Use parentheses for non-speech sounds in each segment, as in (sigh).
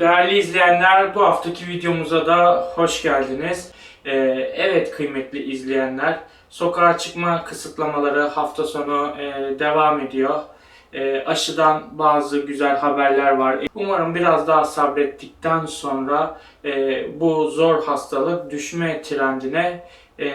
Değerli izleyenler bu haftaki videomuza da hoş geldiniz. Ee, evet kıymetli izleyenler sokağa çıkma kısıtlamaları hafta sonu e, devam ediyor. E, aşıdan bazı güzel haberler var. Umarım biraz daha sabrettikten sonra e, bu zor hastalık düşme trendine e,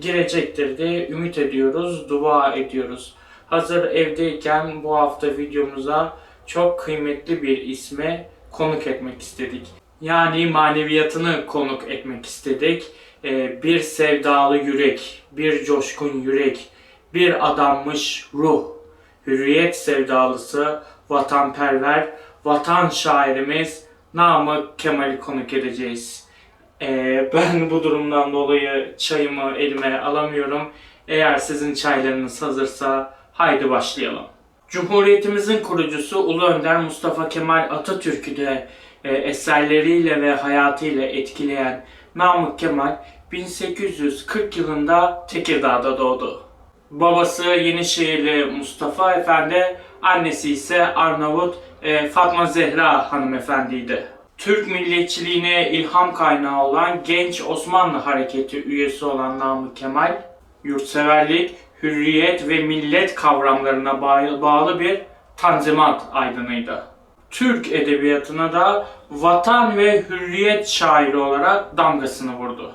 girecektir diye ümit ediyoruz, dua ediyoruz. Hazır evdeyken bu hafta videomuza çok kıymetli bir isme konuk etmek istedik. Yani maneviyatını konuk etmek istedik. Ee, bir sevdalı yürek, bir coşkun yürek, bir adanmış ruh, hürriyet sevdalısı, vatanperver, vatan şairimiz Namık Kemal'i konuk edeceğiz. Ee, ben bu durumdan dolayı çayımı elime alamıyorum. Eğer sizin çaylarınız hazırsa haydi başlayalım. Cumhuriyetimizin kurucusu Ulu Önder Mustafa Kemal Atatürk'ü de e, eserleriyle ve hayatıyla etkileyen Namık Kemal 1840 yılında Tekirdağ'da doğdu. Babası Yenişehirli Mustafa Efendi, annesi ise Arnavut e, Fatma Zehra hanımefendiydi. Türk milliyetçiliğine ilham kaynağı olan Genç Osmanlı Hareketi üyesi olan Namık Kemal, yurtseverlik, hürriyet ve millet kavramlarına bağ- bağlı bir tanzimat aydınıydı. Türk edebiyatına da vatan ve hürriyet şairi olarak damgasını vurdu.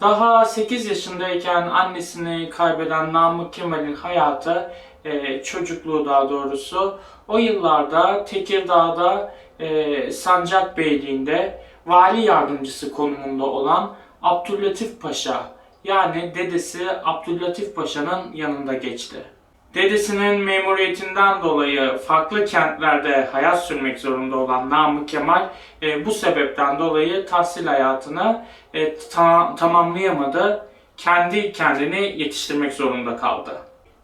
Daha 8 yaşındayken annesini kaybeden Namık Kemal'in hayatı, e, çocukluğu daha doğrusu, o yıllarda Tekirdağ'da e, Sancak Beyliği'nde vali yardımcısı konumunda olan Abdüllatif Paşa yani dedesi Abdüllatif Paşa'nın yanında geçti. Dedesinin memuriyetinden dolayı farklı kentlerde hayat sürmek zorunda olan Namık Kemal e, bu sebepten dolayı tahsil hayatını e, ta- tamamlayamadı. Kendi kendini yetiştirmek zorunda kaldı.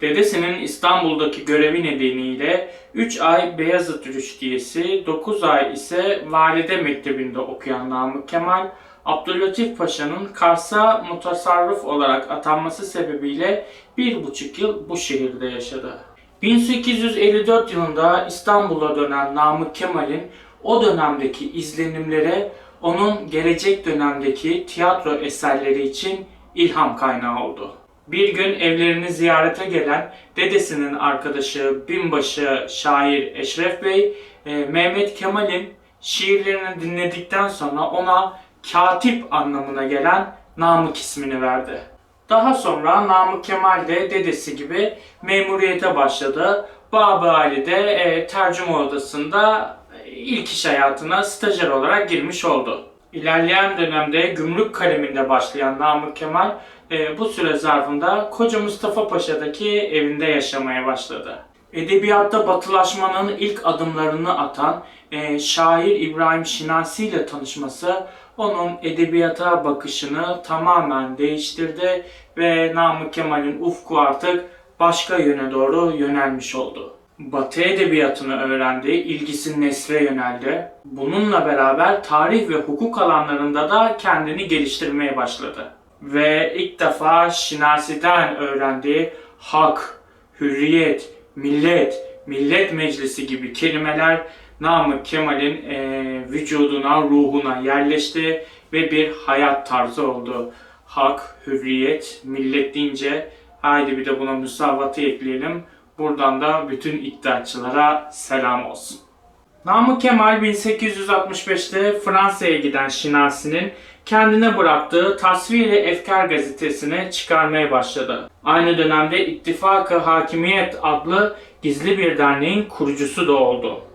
Dedesinin İstanbul'daki görevi nedeniyle 3 ay Beyazıt Rüştiyesi, 9 ay ise Valide Mektebi'nde okuyan Namık Kemal, Abdüllatif Paşa'nın Kars'a mutasarrıf olarak atanması sebebiyle bir buçuk yıl bu şehirde yaşadı. 1854 yılında İstanbul'a dönen Namık Kemal'in o dönemdeki izlenimleri onun gelecek dönemdeki tiyatro eserleri için ilham kaynağı oldu. Bir gün evlerini ziyarete gelen dedesinin arkadaşı binbaşı şair Eşref Bey, e, Mehmet Kemal'in şiirlerini dinledikten sonra ona katip anlamına gelen Namık ismini verdi. Daha sonra Namık Kemal de dedesi gibi memuriyete başladı. Babı Ali de e, tercüme odasında e, ilk iş hayatına stajyer olarak girmiş oldu. İlerleyen dönemde gümrük kaleminde başlayan Namık Kemal e, bu süre zarfında Koca Mustafa Paşa'daki evinde yaşamaya başladı. Edebiyatta batılaşmanın ilk adımlarını atan e, şair İbrahim Şinasi ile tanışması onun edebiyata bakışını tamamen değiştirdi ve Namık Kemal'in ufku artık başka yöne doğru yönelmiş oldu. Batı edebiyatını öğrendi, ilgisi nesre yöneldi. Bununla beraber tarih ve hukuk alanlarında da kendini geliştirmeye başladı. Ve ilk defa Şinasi'den öğrendiği hak, hürriyet, millet, millet meclisi gibi kelimeler Namık Kemal'in e, vücuduna, ruhuna yerleşti ve bir hayat tarzı oldu. Hak, hürriyet, millet deyince haydi bir de buna müsavatı ekleyelim. Buradan da bütün iddiaçılara selam olsun. Namık Kemal 1865'te Fransa'ya giden Şinasi'nin kendine bıraktığı Tasvir-i Efkar gazetesini çıkarmaya başladı. Aynı dönemde İttifak-ı Hakimiyet adlı gizli bir derneğin kurucusu da oldu.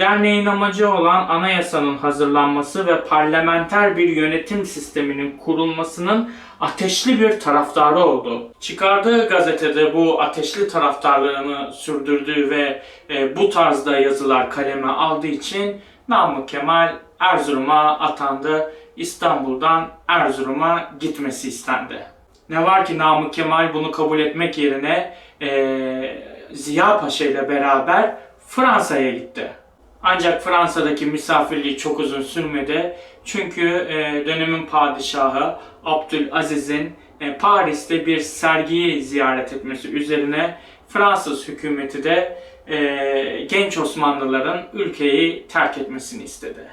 Derneğin amacı olan anayasanın hazırlanması ve parlamenter bir yönetim sisteminin kurulmasının ateşli bir taraftarı oldu. Çıkardığı gazetede bu ateşli taraftarlığını sürdürdüğü ve e, bu tarzda yazılar kaleme aldığı için Namık Kemal Erzurum'a atandı. İstanbul'dan Erzurum'a gitmesi istendi. Ne var ki Namık Kemal bunu kabul etmek yerine e, Ziya Paşa ile beraber Fransa'ya gitti. Ancak Fransa'daki misafirliği çok uzun sürmedi. Çünkü e, dönemin padişahı Abdülaziz'in e, Paris'te bir sergiyi ziyaret etmesi üzerine Fransız hükümeti de e, genç Osmanlıların ülkeyi terk etmesini istedi.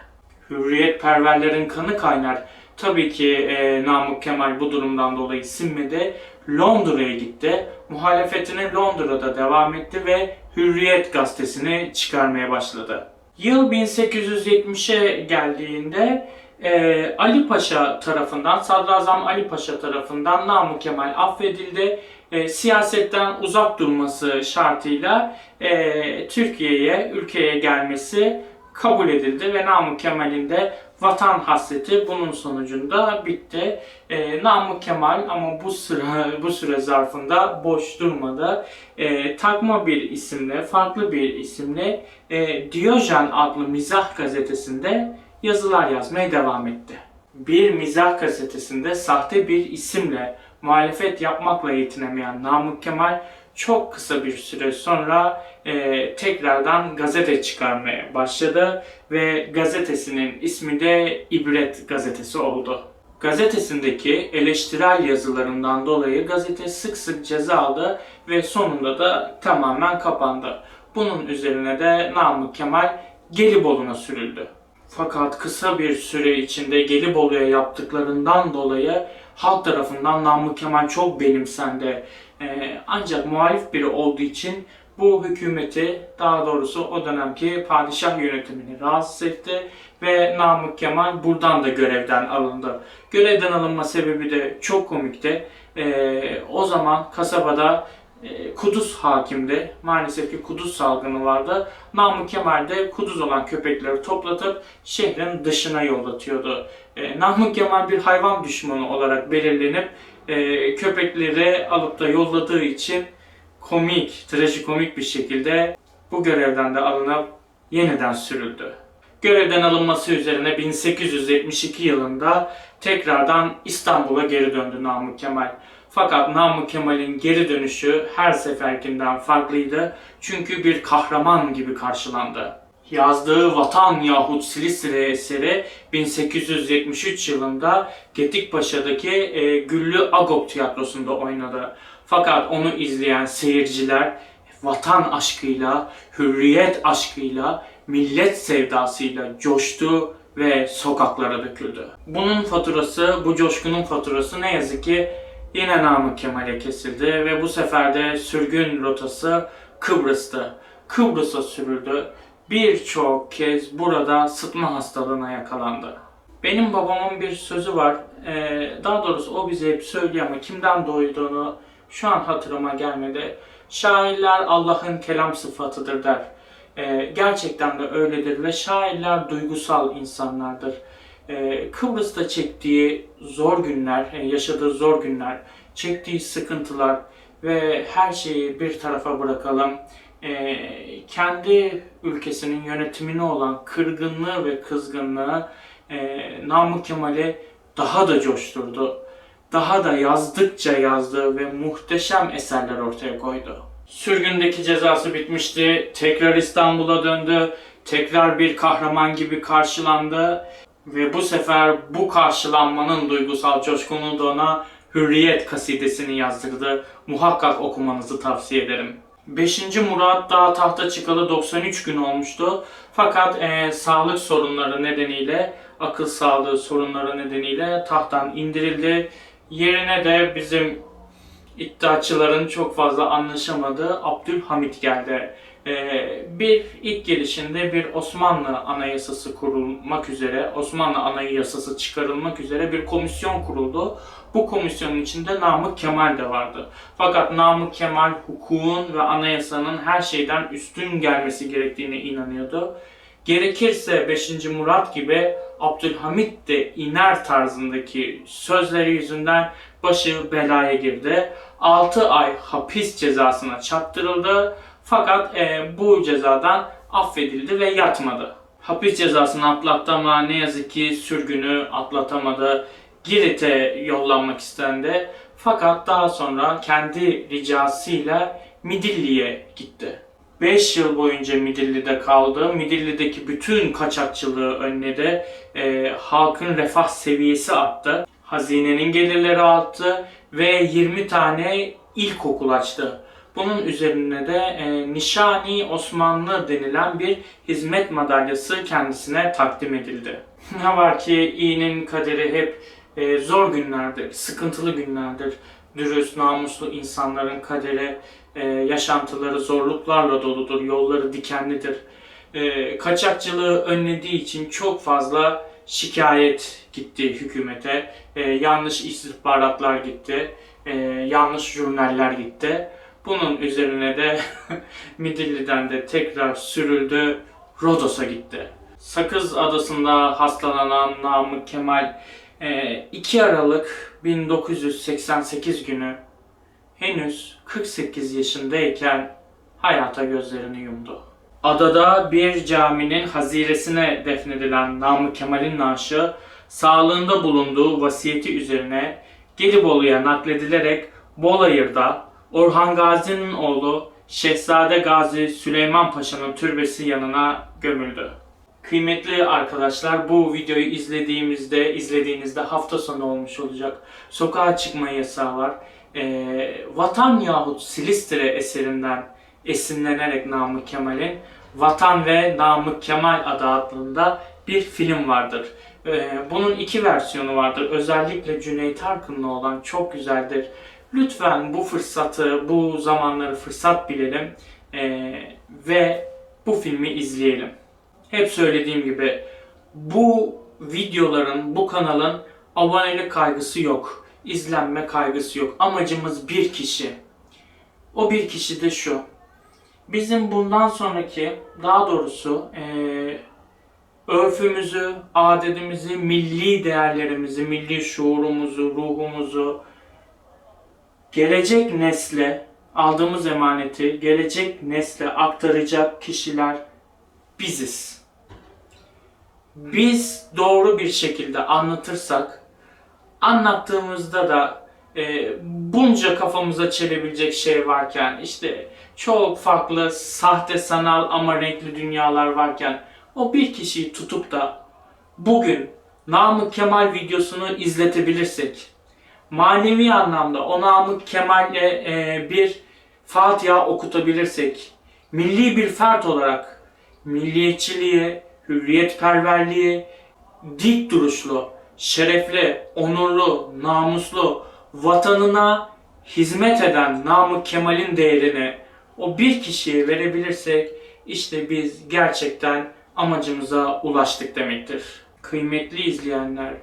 hürriyetperverlerin kanı kaynar. Tabii ki Namık Kemal bu durumdan dolayı sinmedi. Londra'ya gitti. Muhalefetini Londra'da devam etti ve Hürriyet gazetesini çıkarmaya başladı. Yıl 1870'e geldiğinde e, Ali Paşa tarafından, Sadrazam Ali Paşa tarafından Namık Kemal affedildi. E, siyasetten uzak durması şartıyla e, Türkiye'ye, ülkeye gelmesi kabul edildi ve Namık Kemal'in de vatan hasreti bunun sonucunda bitti. E, Namık Kemal ama bu sıra (laughs) bu süre zarfında boş durmadı. E, takma bir isimle, farklı bir isimle e, Diyojen adlı mizah gazetesinde yazılar yazmaya devam etti. Bir mizah gazetesinde sahte bir isimle muhalefet yapmakla yetinemeyen Namık Kemal çok kısa bir süre sonra e, tekrardan gazete çıkarmaya başladı ve gazetesinin ismi de İbret gazetesi oldu. Gazetesindeki eleştirel yazılarından dolayı gazete sık sık ceza aldı ve sonunda da tamamen kapandı. Bunun üzerine de Namık Kemal Gelibolu'na sürüldü. Fakat kısa bir süre içinde Gelibolu'ya yaptıklarından dolayı halk tarafından Namık Kemal çok benimsendi. Ee, ancak muhalif biri olduğu için bu hükümeti daha doğrusu o dönemki padişah yönetimini rahatsız etti ve Namık Kemal buradan da görevden alındı. Görevden alınma sebebi de çok komikti. Ee, o zaman kasabada e, Kudüs hakimdi. Maalesef ki Kudüs salgını vardı. Namık Kemal de Kudüs olan köpekleri toplatıp şehrin dışına yollatıyordu. E, Namık Kemal bir hayvan düşmanı olarak belirlenip e, köpekleri alıp da yolladığı için komik, trajikomik bir şekilde bu görevden de alınıp yeniden sürüldü. Görevden alınması üzerine 1872 yılında tekrardan İstanbul'a geri döndü Namık Kemal. Fakat Namık Kemal'in geri dönüşü her seferkinden farklıydı. Çünkü bir kahraman gibi karşılandı. Yazdığı Vatan yahut Silistre eseri 1873 yılında Getikpaşa'daki e, Güllü Agop tiyatrosunda oynadı. Fakat onu izleyen seyirciler vatan aşkıyla, hürriyet aşkıyla, millet sevdasıyla coştu ve sokaklara döküldü. Bunun faturası, bu coşkunun faturası ne yazık ki yine Namık Kemal'e kesildi ve bu sefer de sürgün rotası Kıbrıs'tı. Kıbrıs'a sürüldü. Birçok kez burada sıtma hastalığına yakalandı. Benim babamın bir sözü var. Ee, daha doğrusu o bize hep söylüyor ama kimden duyduğunu şu an hatırıma gelmedi. Şairler Allah'ın kelam sıfatıdır der. Ee, gerçekten de öyledir ve şairler duygusal insanlardır. Ee, Kıbrıs'ta çektiği zor günler, e, yaşadığı zor günler, çektiği sıkıntılar ve her şeyi bir tarafa bırakalım. Ee, kendi ülkesinin yönetimine olan kırgınlığı ve kızgınlığı e, Namık Kemal'i daha da coşturdu. Daha da yazdıkça yazdı ve muhteşem eserler ortaya koydu. Sürgündeki cezası bitmişti. Tekrar İstanbul'a döndü. Tekrar bir kahraman gibi karşılandı. Ve bu sefer bu karşılanmanın duygusal coşkunluğu da ona Hürriyet kasidesini yazdırdı. Muhakkak okumanızı tavsiye ederim. 5. Murat daha tahta çıkalı 93 gün olmuştu. Fakat e, sağlık sorunları nedeniyle, akıl sağlığı sorunları nedeniyle tahttan indirildi. Yerine de bizim iddiaçıların çok fazla anlaşamadığı Abdülhamit geldi. Ee, bir ilk gelişinde bir Osmanlı Anayasası kurulmak üzere, Osmanlı Anayasası çıkarılmak üzere bir komisyon kuruldu. Bu komisyonun içinde Namık Kemal de vardı. Fakat Namık Kemal hukukun ve anayasanın her şeyden üstün gelmesi gerektiğine inanıyordu. Gerekirse 5. Murat gibi Abdülhamit de iner tarzındaki sözleri yüzünden başı belaya girdi. 6 ay hapis cezasına çarptırıldı. Fakat e, bu cezadan affedildi ve yatmadı. Hapis cezasını atlattı ama ne yazık ki sürgünü atlatamadı. Girit'e yollanmak istendi. Fakat daha sonra kendi ricasıyla Midilli'ye gitti. 5 yıl boyunca Midilli'de kaldı. Midilli'deki bütün kaçakçılığı önledi. E, halkın refah seviyesi arttı. Hazinenin gelirleri arttı ve 20 tane ilkokul açtı. Bunun üzerine de e, Nişani Osmanlı denilen bir hizmet madalyası kendisine takdim edildi. (laughs) Ne var ki iyinin kaderi hep e, zor günlerdir, sıkıntılı günlerdir. Dürüst, namuslu insanların kaderi, e, yaşantıları zorluklarla doludur, yolları dikenlidir. E, kaçakçılığı önlediği için çok fazla şikayet gitti hükümete, e, yanlış istihbaratlar gitti, e, yanlış jurnaller gitti. Bunun üzerine de (laughs) Midilli'den de tekrar sürüldü, Rodos'a gitti. Sakız Adası'nda hastalanan Namık Kemal e, 2 Aralık 1988 günü henüz 48 yaşındayken hayata gözlerini yumdu. Adada bir caminin haziresine defnedilen Namık Kemal'in naaşı sağlığında bulunduğu vasiyeti üzerine Gelibolu'ya nakledilerek Bolayır'da Orhan Gazi'nin oğlu Şehzade Gazi Süleyman Paşa'nın türbesi yanına gömüldü. Kıymetli arkadaşlar bu videoyu izlediğimizde izlediğinizde hafta sonu olmuş olacak. Sokağa çıkma yasağı var. Ee, Vatan yahut Silistre eserinden esinlenerek Namık Kemal'in Vatan ve Namık Kemal adı altında bir film vardır. Ee, bunun iki versiyonu vardır. Özellikle Cüneyt Arkın'la olan çok güzeldir. Lütfen bu fırsatı, bu zamanları fırsat bilelim ee, ve bu filmi izleyelim. Hep söylediğim gibi bu videoların, bu kanalın abonelik kaygısı yok. izlenme kaygısı yok. Amacımız bir kişi. O bir kişi de şu. Bizim bundan sonraki, daha doğrusu eee örfümüzü, adetimizi, milli değerlerimizi, milli şuurumuzu, ruhumuzu gelecek nesle aldığımız emaneti gelecek nesle aktaracak kişiler biziz. Biz doğru bir şekilde anlatırsak, anlattığımızda da e, bunca kafamıza çelebilecek şey varken, işte çok farklı sahte sanal ama renkli dünyalar varken, o bir kişiyi tutup da bugün Namık Kemal videosunu izletebilirsek, manevi anlamda o Namık Kemal'le e, bir Fatiha okutabilirsek, milli bir fert olarak milliyetçiliği, hürriyetperverliği, dik duruşlu, şerefli, onurlu, namuslu, vatanına hizmet eden Namık Kemal'in değerini o bir kişiye verebilirsek işte biz gerçekten amacımıza ulaştık demektir. Kıymetli izleyenler,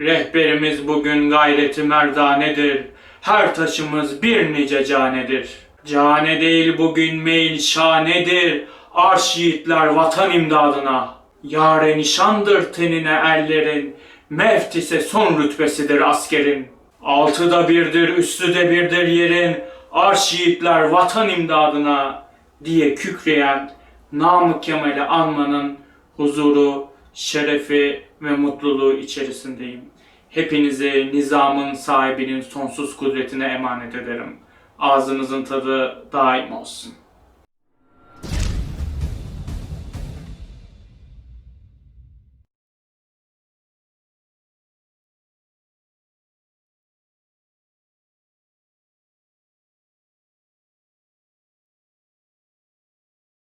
rehberimiz bugün gayreti merdanedir. Her taşımız bir nice canedir. Cane değil bugün meyil şanedir. Arş yiğitler vatan imdadına. Yare nişandır tenine erlerin. Meftise son rütbesidir askerin. Altıda birdir, üstü de birdir yerin. Arş yiğitler vatan imdadına diye kükreyen Namık Kemal'i anmanın huzuru, şerefi ve mutluluğu içerisindeyim. Hepinizi nizamın sahibinin sonsuz kudretine emanet ederim. Ağzınızın tadı daim olsun.